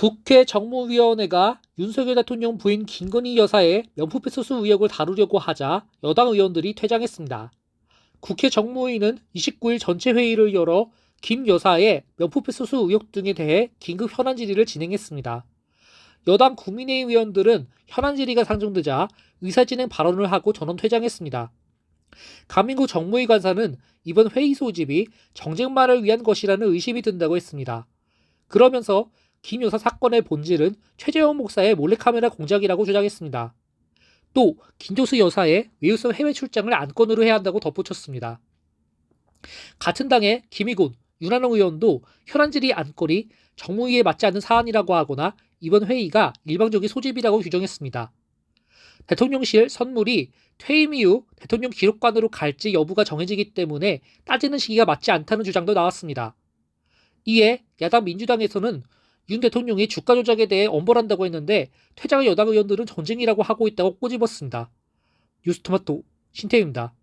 국회 정무위원회가 윤석열 대통령 부인 김건희 여사의 명품패스수 의혹을 다루려고 하자 여당 의원들이 퇴장했습니다. 국회 정무위는 29일 전체 회의를 열어 김 여사의 명품패스수 의혹 등에 대해 긴급 현안 질의를 진행했습니다. 여당 국민의힘 의원들은 현안 질의가 상정되자 의사진행 발언을 하고 전원 퇴장했습니다. 가민구 정무위 관사는 이번 회의 소집이 정쟁만을 위한 것이라는 의심이 든다고 했습니다. 그러면서 김 여사 사건의 본질은 최재형 목사의 몰래카메라 공작이라고 주장했습니다. 또 김조수 여사의 외유성 해외 출장을 안건으로 해야 한다고 덧붙였습니다. 같은 당의 김희곤, 윤한홍 의원도 현안질의 안건이 정무위에 맞지 않는 사안이라고 하거나 이번 회의가 일방적인 소집이라고 규정했습니다. 대통령실 선물이 퇴임 이후 대통령 기록관으로 갈지 여부가 정해지기 때문에 따지는 시기가 맞지 않다는 주장도 나왔습니다. 이에 야당 민주당에서는 윤 대통령이 주가 조작에 대해 엄벌한다고 했는데 퇴장한 여당 의원들은 전쟁이라고 하고 있다고 꼬집었습니다. 뉴스토마토 신태입니다.